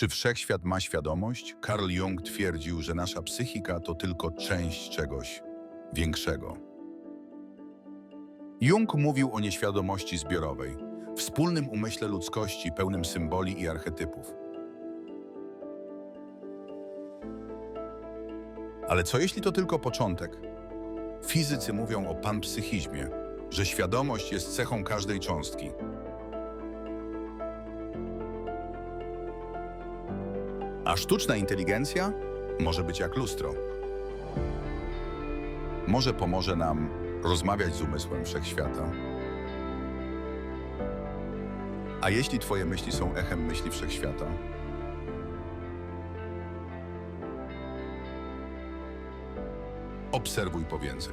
Czy wszechświat ma świadomość? Carl Jung twierdził, że nasza psychika to tylko część czegoś większego. Jung mówił o nieświadomości zbiorowej, wspólnym umyśle ludzkości pełnym symboli i archetypów. Ale co jeśli to tylko początek? Fizycy mówią o panpsychizmie, że świadomość jest cechą każdej cząstki. A sztuczna inteligencja może być jak lustro. Może pomoże nam rozmawiać z umysłem wszechświata. A jeśli Twoje myśli są echem myśli wszechświata? Obserwuj po więcej.